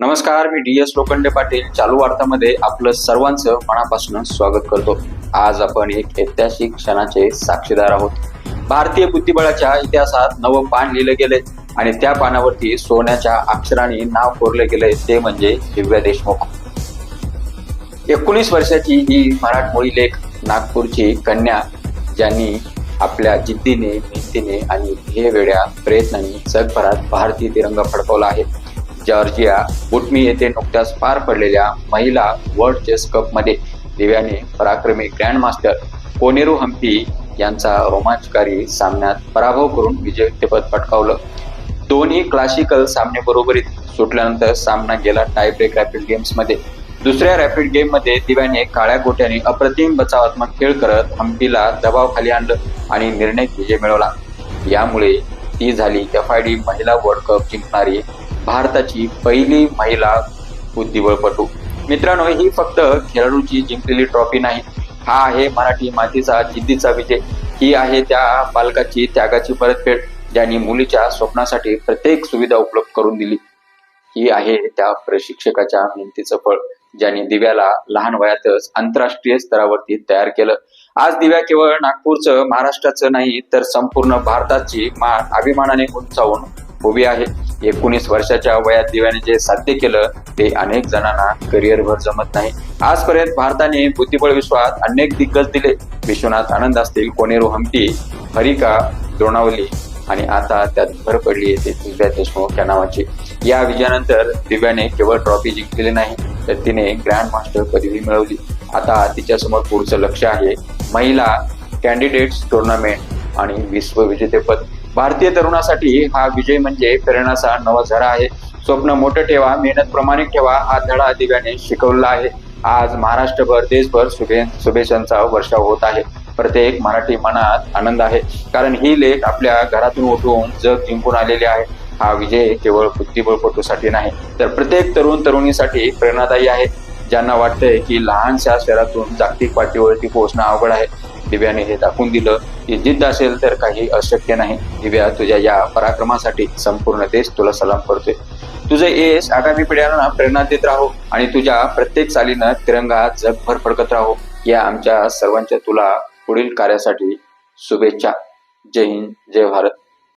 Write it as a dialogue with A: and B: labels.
A: नमस्कार मी D S Lokhande Patil. चालू वार्तामध्ये आपलं सर्वांचं मनापासून स्वागत करतो. आज आपण एक ऐतिहासिक क्षणाचे साक्षीदार आहोत. भारतीय बुद्धिबळाच्या इतिहासात नवं पान लिहिलं गेले आणि त्या पानावरती सोन्याच्या अक्षराने नाव कोरले गेले ते म्हणजे दिव्या देशमुख. एकोणीस वर्षाची ही मराठमोळी लेख नागपूरची कन्या ज्यांनी आपल्या जिद्दीने मेहनतीने आणि ध्येयवेड्या प्रयत्नांनी जगभरात भारतीय तिरंगा फडकवला आहे. जॉर्जिया बुटमी येथे नुकत्याच पार पडलेल्या महिला वर्ल्ड चेस कपमध्ये दिव्याने पराक्रमी ग्रँडमास्टर कोनेरू हम्पी यांचा रोमांचकारी सामन्यात पराभव करून विजेतेपद पटकावलं. दोन्ही क्लासिकल सामने बरोबरीत सुटल्यानंतर सामना गेला टाय ब्रेक रॅपिड गेम्समध्ये. दुसऱ्या रॅपिड गेममध्ये दिव्याने काळ्या गोट्याने अप्रतिम बचावात्मक खेळ करत हम्पीला दबावाखाली आणलं आणि निर्णय विजय मिळवला. यामुळे ती झाली एफ आय डी महिला वर्ल्ड कप जिंकणारी भारताची पहिली महिला बुद्धिबळपटू. मित्रांनो ही फक्त खेळाडूची जिंकलेली ट्रॉफी नाही. हा आहे मराठी मातीचा जिद्दीचा विजय. ही आहे त्या पालकाची त्यागाची परतफेड ज्यांनी मुलीच्या स्वप्नासाठी प्रत्येक सुविधा उपलब्ध करून दिली. ही आहे त्या प्रशिक्षकाच्या मेहनतीचं फळ ज्यांनी दिव्याला लहान वयातच आंतरराष्ट्रीय स्तरावरती तयार केलं. आज दिव्या केवळ नागपूरचं महाराष्ट्राचं नाही तर संपूर्ण भारताची मान अभिमानाने उंचावून उभी आहे. एकोणीस वर्षाच्या वयात दिव्याने जे साध्य केलं ते अनेक जणांना करिअरभर जमत नाही. आजपर्यंत भारताने बुद्धिबळ विश्वात अनेक दिग्गज दिले. विश्वनाथ आनंद असतील कोनेरू हम्पी हरिका द्रोणावली आणि आता त्यात भर पडली येते दिव्या देशमुख या नावाची. या विजयानंतर दिव्याने केवळ ट्रॉफी जिंकलेली नाही तर तिने ग्रँड मास्टर पदवी मिळवली. आता तिच्यासमोर पुढचं लक्ष आहे. महिला कॅन्डिडेट्स टुर्नामेंट आणि विश्वविजेतेपद. भारतीय तरुणासाठी हा विजय म्हणजे प्रेरणाचा नवा झरा आहे. स्वप्न मोठं ठेवा मेहनत प्रमाणित ठेवा हा धडा दिव्याने शिकवला आहे. आज महाराष्ट्रभर देशभर शुभे शुभेच्छांचा वर्षाव होत आहे. प्रत्येक मराठी मनात आनंद आहे. कारण ही लेख आपल्या घरातून उठवून जग जिंकून आलेले आहे. हा विजय केवळ बुद्धिबळपटूसाठी नाही तर प्रत्येक तरुण तरुणीसाठी प्रेरणादायी आहे. ज्यांना वाटतंय की लहानशा शहरातून जागतिक पातळीवरती पोहोचणं अवघड आहे दिव्याने हे दाखवून दिलं. की जिद्द असेल तर काही अशक्य नाही. दिव्या तुझ्या या पराक्रमासाठी संपूर्ण देश तुला सलाम करतोय. तुझं यश आगामी पिढ्यांना प्रेरणा देत राहो आणि तुझ्या प्रत्येक चालीनं तिरंगा जगभर फडकत राहो. या आमच्या सर्वांच्या तुला पुढील कार्यासाठी शुभेच्छा. जय हिंद जय भारत.